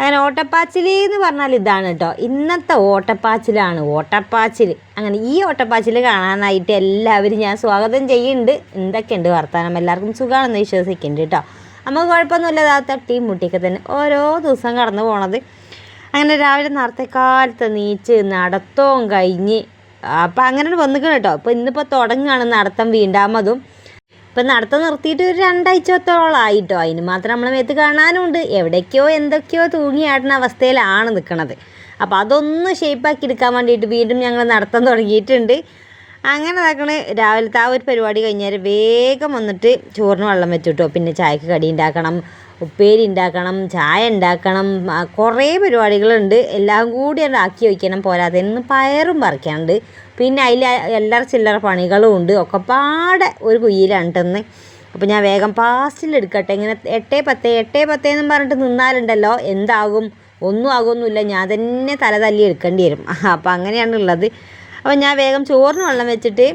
അങ്ങനെ ഓട്ടപ്പാച്ചിൽ എന്ന് പറഞ്ഞാൽ ഇതാണ് കേട്ടോ. ഇന്നത്തെ ഓട്ടപ്പാച്ചിലാണ് ഓട്ടപ്പാച്ചിൽ. അങ്ങനെ ഈ ഓട്ടപ്പാച്ചിൽ കാണാനായിട്ട് എല്ലാവരും ഞാൻ സ്വാഗതം ചെയ്യുന്നുണ്ട്. എന്തൊക്കെയുണ്ട് വർത്തമാനം എല്ലാവർക്കും സുഖമാണെന്ന് വിശ്വസിക്കുന്നുണ്ട് കേട്ടോ. നമുക്ക് കുഴപ്പമൊന്നുമില്ല ഇതാ തട്ടിയും മുട്ടിയൊക്കെ തന്നെ ഓരോ ദിവസം കടന്നു പോണത്. അങ്ങനെ രാവിലെ നേരത്തെ കാലത്ത് നീച്ച് നടത്തവും കഴിഞ്ഞ് അപ്പം അങ്ങനെ വന്നിക്കണം കേട്ടോ. അപ്പോൾ ഇന്നിപ്പോൾ തുടങ്ങുകയാണ് നടത്തം വീണ്ടാമതും. ഇപ്പം നടത്തം നിർത്തിയിട്ട് ഒരു രണ്ടാഴ്ചത്തോളം ആയിട്ടോ. അതിന് മാത്രം നമ്മളെ മേത്ത് കാണാനുണ്ട്. എവിടേക്കോ എന്തൊക്കെയോ തൂങ്ങിയാടുന്ന അവസ്ഥയിലാണ് നിൽക്കുന്നത് അപ്പോൾ അതൊന്ന് ഷേപ്പാക്കി എടുക്കാൻ വേണ്ടിയിട്ട് വീണ്ടും ഞങ്ങൾ നടത്തം തുടങ്ങിയിട്ടുണ്ട്. അങ്ങനെ ഇതാക്കണ രാവിലത്തെ ആ ഒരു പരിപാടി കഴിഞ്ഞാൽ വേഗം വന്നിട്ട് ചോറിന് വെള്ളം വെച്ചിട്ടോ. പിന്നെ ചായക്ക് കടി ഉണ്ടാക്കണം. ഉപ്പേരി ഉണ്ടാക്കണം ചായ ഉണ്ടാക്കണം കുറേ പരിപാടികളുണ്ട്. എല്ലാം കൂടി ആക്കി വയ്ക്കണം പോരാതെ പയറും പറിക്കാനുണ്ട്. പിന്നെ അതിൽ എല്ലാ ചില്ലറ പണികളും ഉണ്ട്. ഒക്കെ പാടെ ഒരു കുയ്യിലാണ് ഇട്ടെന്ന് അപ്പോൾ ഞാൻ വേഗം പാസ്റ്റിൽ എടുക്കട്ടെ. ഇങ്ങനെ എട്ടേ പത്ത് എട്ടേ പത്തേ എന്നും പറഞ്ഞിട്ട് നിന്നാലുണ്ടല്ലോ. എന്താകും? ഒന്നും ആകുമൊന്നുമില്ല ഞാൻ തന്നെ തല തല്ലി എടുക്കേണ്ടി വരും. അപ്പോൾ അങ്ങനെയാണ് ഉള്ളത് അപ്പോൾ ഞാൻ വേഗം ചോറിന് വെള്ളം വെച്ചിട്ട്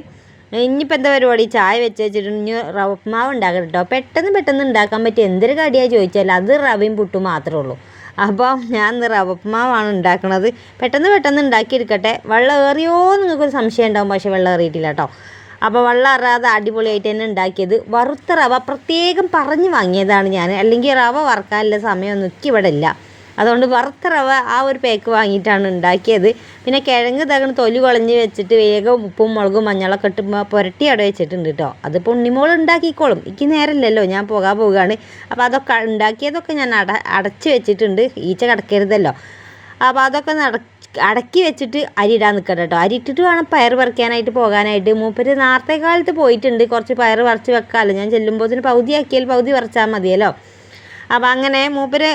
ഇനിയിപ്പോൾ എന്താ പരിപാടി? ചായ വെച്ച് വെച്ചിട്ട് ഇനി റവ ഉണ്ടാക്കുക കേട്ടോ പെട്ടെന്ന് പെട്ടെന്ന് ഉണ്ടാക്കാൻ പറ്റിയ എന്തൊരു കടിയാണ് ചോദിച്ചാൽ അത് റവയും പുട്ടും മാത്രമേ ഉള്ളൂ. അപ്പോൾ ഞാൻ ഇന്ന് റവ ഉപ്മാവാണ് ഉണ്ടാക്കുന്നത് പെട്ടെന്ന് പെട്ടെന്ന് ഉണ്ടാക്കിയെടുക്കട്ടെ. വെള്ളം ഏറിയോ നിങ്ങൾക്കൊരു സംശയം ഉണ്ടാവും. പക്ഷേ വെള്ളം ഏറിയിട്ടില്ല കേട്ടോ അപ്പോൾ വെള്ളം അറിയാതെ അടിപൊളിയായിട്ട് തന്നെ ഉണ്ടാക്കിയത്. വറുത്ത റവ പ്രത്യേകം പറഞ്ഞ് വാങ്ങിയതാണ് ഞാൻ. അല്ലെങ്കിൽ റവ വറുക്കാനുള്ള സമയമൊന്നും ഇവിടെ ഇല്ല. അതുകൊണ്ട് വറുത്ത റവ ആ ഒരു പാക്ക് വാങ്ങിയിട്ടാണ് ഉണ്ടാക്കിയത്. പിന്നെ കിഴങ്ങ് തകണ് തൊലി കുളഞ്ഞ് വെച്ചിട്ട് വേഗം ഉപ്പും മുളകും മഞ്ഞളൊക്കെ ഇട്ട് പുരട്ടി അവിടെ വെച്ചിട്ടുണ്ട് കേട്ടോ അതിപ്പോൾ ഉണ്ണിമോൾ ഉണ്ടാക്കിക്കോളും. എനിക്ക് നേരമില്ലല്ലോ ഞാൻ പോകാൻ പോവുകയാണ്. അപ്പോൾ അതൊക്കെ ഉണ്ടാക്കിയതൊക്കെ ഞാൻ അട അടച്ച് വെച്ചിട്ടുണ്ട്. ഈച്ച കിടക്കരുതല്ലോ. അപ്പോൾ അതൊക്കെ നട അടക്കി വെച്ചിട്ട് അരി ഇടാൻ നിൽക്കട്ടെ കേട്ടോ അരി ഇട്ടിട്ട് വേണം പയർ പറിക്കാനായിട്ട് പോകാനായിട്ട്. മൂപ്പര് നേരത്തെ കാലത്ത് പോയിട്ടുണ്ട്. കുറച്ച് പയർ പറിച്ച് വെക്കാമല്ലോ ഞാൻ ചെല്ലുമ്പോൾ പകുതി ആക്കിയാൽ പകുതി പറിച്ചാൽ മതിയല്ലോ. അപ്പോൾ അങ്ങനെ മൂപ്പര്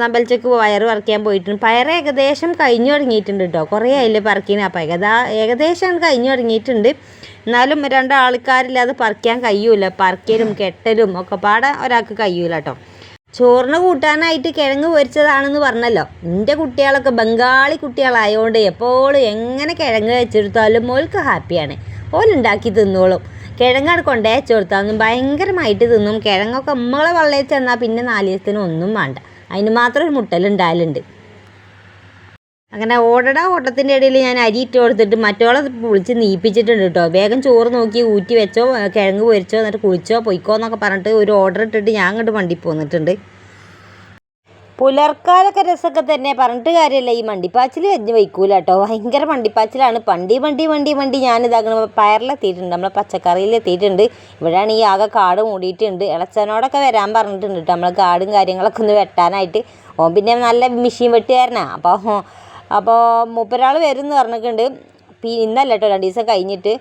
നമ്പലച്ചക്ക് പയർ പറിക്കാൻ പോയിട്ടുണ്ട്. പയർ ഏകദേശം കഴിഞ്ഞു തുടങ്ങിയിട്ടുണ്ട് കേട്ടോ. കുറേ അതിൽ പറിക്കുന്നത് അപ്പം ഏകദാ ഏകദേശം കഴിഞ്ഞു തുടങ്ങിയിട്ടുണ്ട്. എന്നാലും രണ്ടാൾക്കാരില്ലാതെ പറിക്കാൻ കഴിയൂല. പറിക്കലും കെട്ടലും ഒക്കെ പാടെ ഒരാൾക്ക് കഴിയൂല കേട്ടോ. ചോറിന് കൂട്ടാനായിട്ട് കിഴങ്ങ് പൊരിച്ചതാണെന്ന് പറഞ്ഞല്ലോ. എന്റെ കുട്ടികളൊക്കെ ബംഗാളി കുട്ടികളായതുകൊണ്ട് എപ്പോഴും എങ്ങനെ കിഴങ്ങ് വെച്ചെടുത്താലും മോൾക്ക് ഹാപ്പിയാണ്. ഓലുണ്ടാക്കി തിന്നോളും. കിഴങ്ങാട് കൊണ്ടേ കൊടുത്താൽ ഭയങ്കരമായിട്ട് തിന്നും. കിഴങ്ങൊക്കെ നമ്മളെ വള്ളയിൽ ചെന്നാൽ പിന്നെ നാല് ദിവസത്തിന് ഒന്നും വേണ്ട. അതിന് മാത്രം ഒരു മുട്ടലുണ്ടായാലുണ്ട് അങ്ങനെ ഓടട ഓട്ടത്തിന്റെ ഇടയിൽ ഞാൻ അരി ഇട്ട് കൊടുത്തിട്ട് മറ്റോളെ വിളിച്ച് നീപ്പിച്ചിട്ടുണ്ട് കേട്ടോ. വേഗം ചോറ് നോക്കി ഊറ്റി വെച്ചോ കിഴങ്ങ് പൊരിച്ചോ എന്നിട്ട് കുളിച്ചോ പൊയ്ക്കോ എന്നൊക്കെ പറഞ്ഞിട്ട് ഒരു ഓർഡർ ഇട്ടിട്ട് ഞാൻ അങ്ങോട്ട് വണ്ടി പോന്നിട്ടുണ്ട്. പുലർക്കാലൊക്കെ രസമൊക്കെ തന്നെ. പറഞ്ഞിട്ട് കാര്യമില്ല. ഈ മണ്ടിപ്പാച്ചിൽ വെഞ്ഞ് വയ്ക്കൂല കേട്ടോ. ഭയങ്കര മണ്ടിപ്പാച്ചിലാണ്. പണ്ടി വണ്ടി വണ്ടി വണ്ടി ഞാൻ ഇതാക്കണ പയറിലെത്തിയിട്ടുണ്ട്. നമ്മളെ പച്ചക്കറിയിലെത്തിയിട്ടുണ്ട്. ഇവിടെയാണ് ഈ ആകെ കാട് മൂടിയിട്ടുണ്ട്. ഇളച്ചനോടൊക്കെ വരാൻ പറഞ്ഞിട്ടുണ്ട് കേട്ടോ. നമ്മളെ കാടും കാര്യങ്ങളൊക്കെ ഒന്ന് വെട്ടാനായിട്ട്. ഓൻ പിന്നെ നല്ല മെഷീൻ വെട്ടുകാരനാണ് അപ്പോൾ അപ്പോൾ മുപ്പരാൾ വരും എന്ന് പറഞ്ഞിട്ടുണ്ട്. ഇന്നല്ല കേട്ടോ. രണ്ട് ദിവസം കഴിഞ്ഞിട്ട്.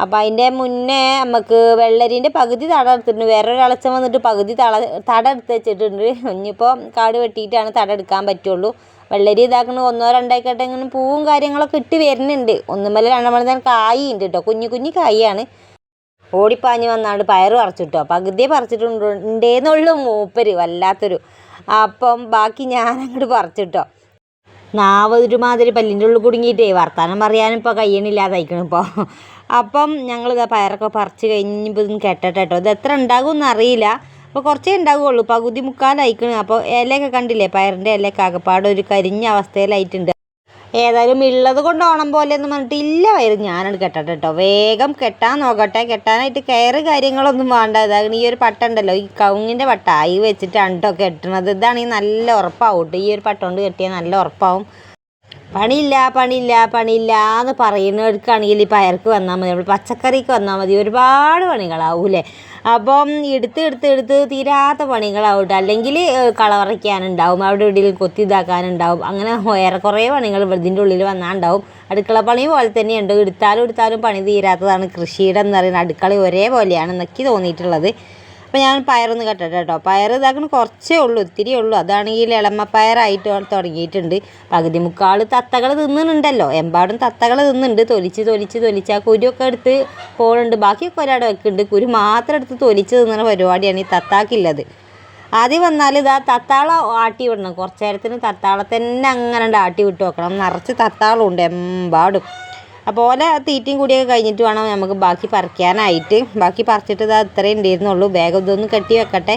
അപ്പോൾ അതിന്റെ മുന്നേ നമുക്ക് വെള്ളരീന്റെ പകുതി തട എടുത്തിട്ടുണ്ട്. വേറൊരളച്ചൻ വന്നിട്ട് പകുതി തള തട എടുത്ത് വെച്ചിട്ടുണ്ട്. ഇനിയിപ്പോൾ കാട് വെട്ടിയിട്ടാണ് തട എടുക്കാൻ പറ്റുള്ളൂ. വെള്ളരി ഇതാക്കണ ഒന്നോ രണ്ടോ ആയിക്കട്ടെ ഇങ്ങനെ പൂവും കാര്യങ്ങളൊക്കെ ഇട്ട് വരുന്നുണ്ട്. ഒന്നുമല്ല മണി തന്നെ കായി ഉണ്ട് കേട്ടോ കുഞ്ഞു കുഞ്ഞു കായാണ്. ഓടിപ്പാഞ്ഞ് വന്നാണ്ട് പയറ് പറിച്ചിട്ടോ പകുതിയെ പറിച്ചിട്ടുണ്ട്. ഉണ്ടേന്നുള്ളൂ മൂപ്പര് വല്ലാത്തൊരു. അപ്പം ബാക്കി ഞാനങ്ങോട്ട് പറിച്ചിട്ടോ നാവ് ഒരുമാതിരി പല്ലിന്റെ ഉള്ളിൽ കുടുങ്ങിയിട്ടേ വർത്താനം പറയാനും ഇപ്പോൾ കയ്യണില്ലാതായിക്കണം ഇപ്പോൾ അപ്പം ഞങ്ങളിതാ പയറൊക്കെ പറിച്ച് കഴിഞ്ഞപ്പോൾ ഇതൊന്ന് കെട്ടട്ടെ കേട്ടോ ഇത് എത്ര ഉണ്ടാകുമെന്ന് അറിയില്ല. അപ്പോൾ കുറച്ചേ ഉണ്ടാവുകയുള്ളൂ പകുതി മുക്കാലായിക്കണ്. അപ്പോൾ ഇലയൊക്കെ കണ്ടില്ലേ? പയറിന്റെ ഇലയൊക്കെ ആകെപ്പാട് ഒരു കരിഞ്ഞ അവസ്ഥയിലായിട്ടുണ്ട്. ഏതായാലും ഉള്ളത് കൊണ്ട് ഓണം പോലെ എന്ന് പറഞ്ഞിട്ട് ഇല്ല വയറ് ഞാനത് കെട്ടട്ടെ കേട്ടോ വേഗം കെട്ടാൻ നോക്കട്ടെ. കെട്ടാനായിട്ട് കയറ് കാര്യങ്ങളൊന്നും വേണ്ട. ഇതാകണം ഈ ഒരു പട്ട ഉണ്ടല്ലോ. ഈ കവുങ്ങിന്റെ പട്ട. ഈ വെച്ചിട്ടാണ് കേട്ടോ കെട്ടണത്. ഇതാണെങ്കിൽ നല്ല ഉറപ്പാവും കേട്ടോ ഈ ഒരു പട്ട കൊണ്ട് കെട്ടിയാൽ നല്ല ഉറപ്പാവും. പണിയില്ല പണിയില്ല പണിയില്ല എന്ന് പറയുന്നവർക്കാണെങ്കിൽ ഈ പയർക്ക് വന്നാൽ മതി. നമ്മൾ പച്ചക്കറിക്ക് വന്നാൽ മതി. ഒരുപാട് പണികളാവൂലേ അപ്പം എടുത്ത് എടുത്ത് എടുത്ത് തീരാത്ത പണികളാവും അല്ലെങ്കിൽ കളവറയ്ക്കാനുണ്ടാവും അവിടെ ഇവിടെ കൊത്തി ഇതാക്കാനുണ്ടാവും. അങ്ങനെ ഏറെക്കുറെ പണികൾ ഇതിന്റെ ഉള്ളിൽ വന്നാൽ ഉണ്ടാവും അടുക്കള പണി പോലെ തന്നെയുണ്ട്. എടുത്താലും എടുത്താലും പണി തീരാത്തതാണ് കൃഷിയുടെ എന്ന് പറയുന്നത്. അടുക്കള ഒരേപോലെയാണ് എന്നൊക്കെ തോന്നിയിട്ടുള്ളത്. അപ്പോൾ ഞാൻ പയറൊന്ന് കെട്ടട്ടെ കേട്ടോ പയർ ഇതാക്കണ കുറച്ചേ ഉള്ളൂ ഇത്തിരി ഉള്ളൂ. അതാണെങ്കിൽ ഇളമപ്പയറായിട്ട് തുടങ്ങിയിട്ടുണ്ട്. പകുതി മുക്കാൾ തത്തകൾ തിന്നുന്നുണ്ടല്ലോ. എമ്പാടും തത്തകൾ തിന്നുന്നുണ്ട്. തൊലിച്ച് തൊലിച്ച് തൊലിച്ച് ആ കുരുവൊക്കെ എടുത്ത് പോകുന്നുണ്ട് ബാക്കിയൊക്കെ ഒരാടെ വെക്കുന്നുണ്ട് കുരു മാത്രം എടുത്ത് തൊലിച്ച് തിന്നുന്ന പരിപാടിയാണ് ഈ തത്താക്കില്ലത്. ആദ്യം വന്നാൽ ഇതാ തത്താള ആട്ടി വിടണം. കുറച്ച് നേരത്തിന് തത്താളെ തന്നെ അങ്ങനെ ആട്ടി വിട്ട് വെക്കണം. നിറച്ച് തത്താളുണ്ട് എമ്പാടും. അപ്പോൾ ഓല തീറ്റയും കൂടിയൊക്കെ കഴിഞ്ഞിട്ട് വേണം നമുക്ക് ബാക്കി പറിക്കാനായിട്ട്. ബാക്കി പറിച്ചിട്ട് ഇതാ അത്രയും ഉണ്ടായിരുന്നുള്ളൂ. വേഗം ഇതൊന്ന് കെട്ടി വെക്കട്ടെ.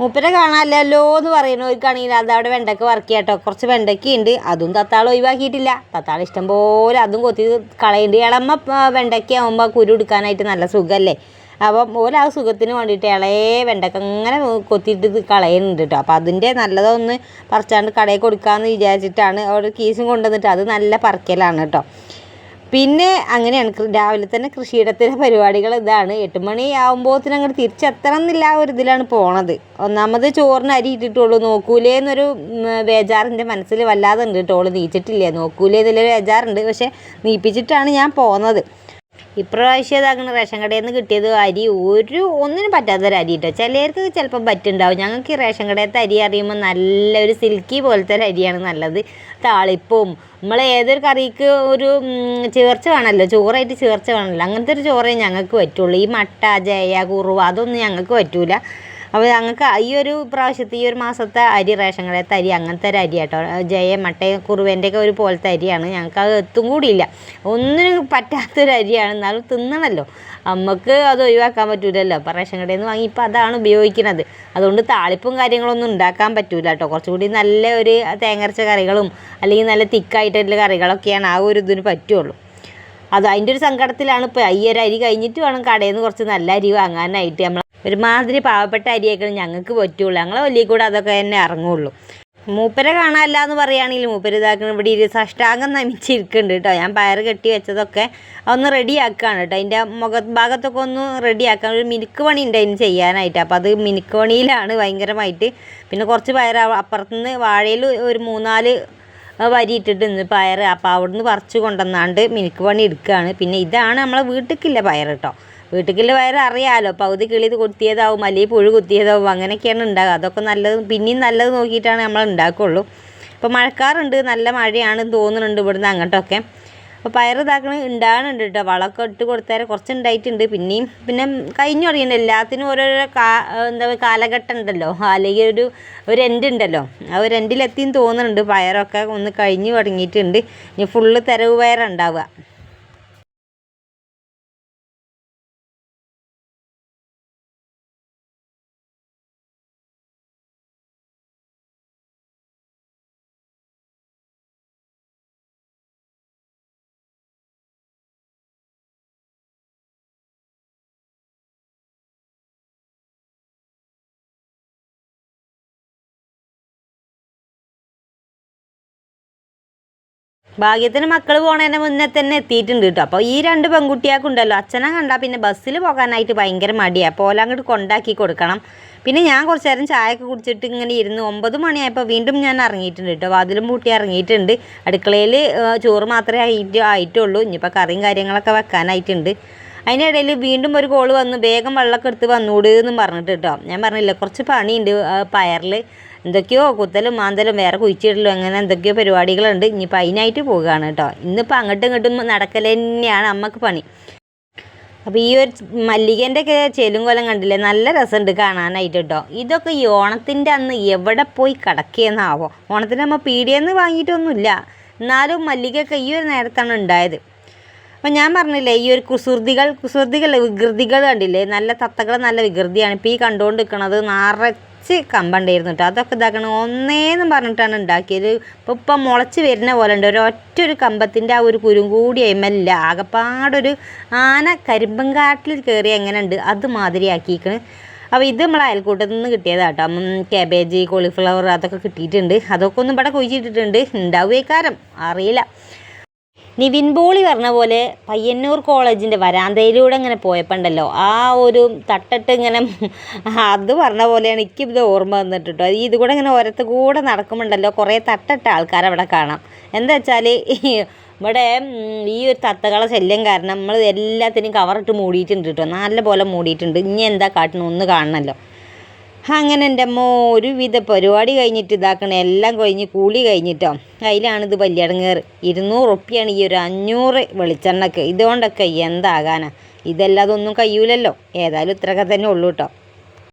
മൂപ്പരെ കാണാല്ലോ എന്ന് പറയുന്നവർക്കാണെങ്കിൽ അത് അവിടെ വെണ്ടയ്ക്ക വർക്ക് ചെയ്യാട്ടോ കുറച്ച് വെണ്ടയ്ക്കുണ്ട് അതും തത്താൾ ഒഴിവാക്കിയിട്ടില്ല. തത്താൾ ഇഷ്ടം പോലെ അതും കൊത്തി കളയുണ്ട് ഇളമ്മ വെണ്ടയ്ക്ക ആകുമ്പോൾ കുരു എടുക്കാനായിട്ട് നല്ല സുഖമല്ലേ? അപ്പം ഓല ആ സുഖത്തിന് വേണ്ടിയിട്ട് ഇളയെ വെണ്ടയ്ക്ക അങ്ങനെ കൊത്തിയിട്ട് കളയുന്നുണ്ട് കേട്ടോ. അപ്പോൾ അതിന്റെ നല്ലതൊന്ന് പറിച്ചാണ്ട് കടയിൽ കൊടുക്കാമെന്ന് വിചാരിച്ചിട്ടാണ് അവിടെ കീസും കൊണ്ടുവന്നിട്ട് അത് നല്ല പറക്കലാണ് കേട്ടോ. പിന്നെ അങ്ങനെയാണ് രാവിലെ തന്നെ കൃഷിയിടത്തിലെ പരിപാടികൾ ഇതാണ്. എട്ട് മണി ആകുമ്പോഴത്തേനും അങ്ങോട്ട് തിരിച്ചെത്തണം എന്നില്ല ഒരു ഇതിലാണ് പോണത്. ഒന്നാമത് ചോറിന് അരി ഇട്ടിട്ടുള്ളൂ. നോക്കൂലേ എന്നൊരു ബേജാറിന്റെ മനസ്സിൽ വല്ലാതെ ഉണ്ട് കേട്ടോ. നീച്ചിട്ടില്ല? നോക്കൂലേ എന്നുള്ളൊരു ബേജാറുണ്ട്. പക്ഷെ നീപ്പിച്ചിട്ടാണ് ഞാൻ പോകുന്നത് ഇപ്രാവശ്യം ഇതാക്കുന്ന റേഷൻ കടയിൽ നിന്ന് കിട്ടിയത് അരി ഒരു ഒന്നിനും പറ്റാത്തൊരു അരി കേട്ടോ ചിലർക്ക് ചിലപ്പോൾ പറ്റുണ്ടാവും. ഞങ്ങൾക്ക് ഈ റേഷൻ കടയത്തെ അരി അറിയുമ്പോൾ നല്ലൊരു സിൽക്കി പോലത്തെ ഒരു അരിയാണ് നല്ലത്. താളിപ്പും നമ്മൾ ഏതൊരു കറിക്ക് ഒരു ചേർച്ച വേണമല്ലോ. ചോറായിട്ട് ചേർച്ച വേണമല്ലോ. അങ്ങനത്തെ ഒരു ചോറേ ഞങ്ങൾക്ക് പറ്റുള്ളൂ. ഈ മട്ട ജയ കുറുവ അതൊന്നും ഞങ്ങൾക്ക് പറ്റൂല. അപ്പോൾ ഞങ്ങൾക്ക് ഈ ഒരു പ്രാവശ്യത്തെ ഈ ഒരു മാസത്തെ അരി റേഷൻ കടയത്തെ അരി അങ്ങനത്തെ ഒരു അരി കേട്ടോ ജയ മട്ടയും കുറുവേന്റെയൊക്കെ ഒരു പോലത്തെ അരിയാണ്. ഞങ്ങൾക്ക് അത് എത്തും കൂടിയില്ല. ഒന്നിനും പറ്റാത്തൊരു അരിയാണ്. എന്നാലും തിന്നണമല്ലോ. നമുക്ക് അത് ഒഴിവാക്കാൻ പറ്റൂലല്ലോ. അപ്പോൾ റേഷൻ കടയിൽ നിന്ന് വാങ്ങി ഇപ്പോൾ അതാണ് ഉപയോഗിക്കുന്നത് അതുകൊണ്ട് താളിപ്പും കാര്യങ്ങളൊന്നും ഉണ്ടാക്കാൻ പറ്റൂല കേട്ടോ കുറച്ചുകൂടി നല്ല ഒരു തേങ്ങരച്ച കറികളും അല്ലെങ്കിൽ നല്ല തിക്കായിട്ടുള്ള കറികളൊക്കെയാണ് ആ ഒരു ഇതിന് പറ്റുള്ളൂ. അത് അതിന്റെ ഒരു സങ്കടത്തിലാണ് ഇപ്പോൾ ഈ ഒരു അരി കഴിഞ്ഞിട്ട് വേണം കടയിൽ നിന്ന് കുറച്ച് നല്ല അരി വാങ്ങാനായിട്ട് നമ്മൾ ഒരുമാതിരി പാവപ്പെട്ട അരിയൊക്കെ ഞങ്ങൾക്ക് പറ്റുള്ളൂ. ഞങ്ങളെ വലിയ കൂടെ അതൊക്കെ തന്നെ ഇറങ്ങുള്ളൂ. മൂപ്പരെ കാണാനല്ല എന്ന് പറയുകയാണെങ്കിൽ മൂപ്പര് ഇതാക്കണം ഇവിടെ ഇരു സഷ്ടാംഗം നമിച്ചിരിക്കുന്നുണ്ട് കേട്ടോ. ഞാൻ പയർ കെട്ടി വെച്ചതൊക്കെ ഒന്ന് റെഡിയാക്കുകയാണ് കേട്ടോ. അതിന്റെ മുഖ ഭാഗത്തൊക്കെ ഒന്ന് റെഡിയാക്കാൻ ഒരു മിനുക്ക് പണി ഉണ്ട് അതിന് ചെയ്യാനായിട്ട്. അപ്പോൾ അത് മിനുക്ക് പണിയിലാണ് ഭയങ്കരമായിട്ട്. പിന്നെ കുറച്ച് പയർ അപ്പുറത്തുനിന്ന് വാഴയിൽ ഒരു മൂന്നാൽ വരി ഇട്ടിട്ട് നിന്ന് പയർ അപ്പോൾ അവിടുന്ന് പറിച്ച് കൊണ്ടുവന്നാണ്ട് മിനുക്ക് പണി എടുക്കുകയാണ്. പിന്നെ ഇതാണ് നമ്മളെ വീട്ടിലേക്കില്ല പയർ കേട്ടോ. വീട്ടിലേക്കുള്ള വയർ അറിയാമല്ലോ പകുതി കിളി കുത്തിയതാവും അല്ലെങ്കിൽ പുഴു കുത്തിയതാവും അങ്ങനെയൊക്കെയാണ് ഉണ്ടാകുക അതൊക്കെ നല്ലത് പിന്നെയും നല്ലത് നോക്കിയിട്ടാണ് നമ്മൾ ഉണ്ടാക്കുള്ളൂ ഇപ്പോൾ മഴക്കാറുണ്ട് നല്ല മഴയാണ് തോന്നുന്നുണ്ട് ഇവിടുന്ന് അങ്ങോട്ടൊക്കെ. അപ്പോൾ പയർ ഇതാക്കണ ഉണ്ടാകുന്നുണ്ട് കേട്ടോ വളമൊക്കെ ഇട്ട് കൊടുത്താൽ കുറച്ച് ഉണ്ടായിട്ടുണ്ട് പിന്നെയും പിന്നെ കഴിഞ്ഞു അറിയണ്ട എല്ലാത്തിനും ഓരോരോ കാ എന്താ കാലഘട്ടം ഉണ്ടല്ലോ. അല്ലെങ്കിൽ ഒരു ഒരു എൻഡ് ഉണ്ടല്ലോ. ആ ഒരു എൻഡിലെത്തിയും തോന്നുന്നുണ്ട്. പയറൊക്കെ ഒന്ന് കഴിഞ്ഞു തുടങ്ങിയിട്ടുണ്ട്. ഇനി ഫുള്ള് തെരവ് പയറുണ്ടാവുക ഭാഗ്യത്തിന് മക്കൾ പോണതിന് മുന്നേ തന്നെ എത്തിയിട്ടുണ്ട് കേട്ടോ അപ്പോൾ ഈ രണ്ട് പെൺകുട്ടിയാക്കുണ്ടല്ലോ. അച്ഛനെ കണ്ടാൽ പിന്നെ ബസ്സിൽ പോകാനായിട്ട് ഭയങ്കര മടിയാണ് അപ്പോൾ അങ്ങോട്ട് കൊണ്ടാക്കി കൊടുക്കണം. പിന്നെ ഞാൻ കുറച്ച് നേരം ചായയൊക്കെ കുടിച്ചിട്ട് ഇങ്ങനെ ഇരുന്ന് ഒമ്പത് മണിയായപ്പോൾ വീണ്ടും ഞാൻ ഇറങ്ങിയിട്ടുണ്ട് കേട്ടോ വാതിലും പൂട്ടി ഇറങ്ങിയിട്ടുണ്ട്. അടുക്കളയിൽ ചോറ് മാത്രമേ ആയിട്ട് ആയിട്ടുള്ളൂ. ഇനിയിപ്പോൾ കറിയും കാര്യങ്ങളൊക്കെ വെക്കാനായിട്ടുണ്ട്. അതിനിടയിൽ വീണ്ടും ഒരു കോൾ വന്നു. വേഗം വെള്ളമൊക്കെ എടുത്ത് വന്നൂട് എന്നും പറഞ്ഞിട്ട് കേട്ടോ ഞാൻ പറഞ്ഞില്ല കുറച്ച് പണിയുണ്ട് പയറിൽ എന്തൊക്കെയോ കുത്തലും മാന്തലും വേറെ കുഴിച്ചിടലും അങ്ങനെ എന്തൊക്കെയോ പരിപാടികളുണ്ട്. ഇനിയിപ്പോൾ അതിനായിട്ട് പോവുകയാണ് കേട്ടോ. ഇന്നിപ്പോൾ അങ്ങോട്ടും ഇങ്ങോട്ടും നടക്കൽ തന്നെയാണ് അമ്മയ്ക്ക് പണി. അപ്പോൾ ഈ ഒരു മല്ലികേന്റെ ഒക്കെ ചെലും കൊലം കണ്ടില്ലേ? നല്ല രസമുണ്ട് കാണാനായിട്ട് കേട്ടോ. ഇതൊക്കെ ഈ ഓണത്തിന്റെ അന്ന് എവിടെ പോയി കിടക്കിയെന്നാവോ ഓണത്തിന് നമ്മൾ പീടിയെന്ന് വാങ്ങിയിട്ടൊന്നുമില്ല. എന്നാലും മല്ലികയൊക്കെ ഈ ഒരു നേരത്താണ് ഉണ്ടായത്. അപ്പം ഞാൻ പറഞ്ഞില്ലേ ഈ ഒരു കുസൃതികൾ കുസൃതികൾ വികൃതികൾ കണ്ടില്ലേ? നല്ല തത്തകൾ നല്ല വികൃതിയാണ്. ഇപ്പോൾ ഈ കണ്ടുകൊണ്ട് നിൽക്കണത് നിറച്ച് കമ്പുണ്ടായിരുന്നു കേട്ടോ അതൊക്കെ ഇതാക്കണം. ഒന്നേന്ന് പറഞ്ഞിട്ടാണ് ഉണ്ടാക്കിയത്. ഇപ്പോൾ ഇപ്പം മുളച്ച് വരുന്ന പോലെ ഉണ്ട്. ഒരു ഒറ്റ ഒരു കമ്പത്തിന്റെ ആ ഒരു കുരും കൂടി അയ്മല്ല ആകെപ്പാടൊരു ആന കരിമ്പങ്കാട്ടിൽ കയറി എങ്ങനെ ഉണ്ട് അത് മാതിരി ആക്കിയിരിക്കണ് അപ്പോൾ ഇത് നമ്മൾ അയൽക്കൂട്ടത്തിൽ നിന്ന് കിട്ടിയതാട്ടോ കാബേജ് കോളിഫ്ലവർ അതൊക്കെ കിട്ടിയിട്ടുണ്ട്. അതൊക്കെ ഒന്നും ഇവിടെ കുഴിച്ചിട്ടിട്ടുണ്ട്. ഉണ്ടാവുകക്കാരം. അറിയില്ല. നിവിൻ പോളി പറഞ്ഞ പോലെ പയ്യന്നൂർ കോളേജിന്റെ വരാന്തയിലൂടെ ഇങ്ങനെ പോയപ്പോൾ ഉണ്ടല്ലോ ആ ഒരു തട്ടിട്ട് ഇങ്ങനെ അത് പറഞ്ഞ പോലെയാണ് എനിക്കിത് ഓർമ്മ വന്നിട്ട് കേട്ടോ ഇത് കൂടെ ഇങ്ങനെ ഓരത്ത് കൂടെ നടക്കുമ്പോണ്ടല്ലോ കുറേ തട്ടിട്ട ആൾക്കാർ അവിടെ കാണാം. എന്താ വെച്ചാൽ ഇവിടെ ഈ ഒരു തത്തകളെ ശല്യം കാരണം നമ്മൾ എല്ലാത്തിനും കവറിട്ട് മൂടിയിട്ടുണ്ട് കേട്ടോ നല്ല പോലെ മൂടിയിട്ടുണ്ട്. ഇനി എന്താ കാട്ടണം ഒന്ന് കാണണമല്ലോ അങ്ങനെ എന്റെ അമ്മ ഒരുവിധ പരിപാടി കഴിഞ്ഞിട്ട് ഇതാക്കണം എല്ലാം കഴിഞ്ഞ് കൂളി കഴിഞ്ഞിട്ടോ. അതിലാണ് ഇത് വലിയടങ്ങേറ്. ഇരുന്നൂറ് ഉറുപ്പ്യാണ് ഈ ഒരു അഞ്ഞൂറ് വെളിച്ചെണ്ണക്ക്. ഇതുകൊണ്ടൊക്കെ എന്താകാനാ? ഇതല്ലാതൊന്നും കഴിയൂലല്ലോ. ഏതായാലും ഇത്രയൊക്കെ തന്നെ ഉള്ളൂ കേട്ടോ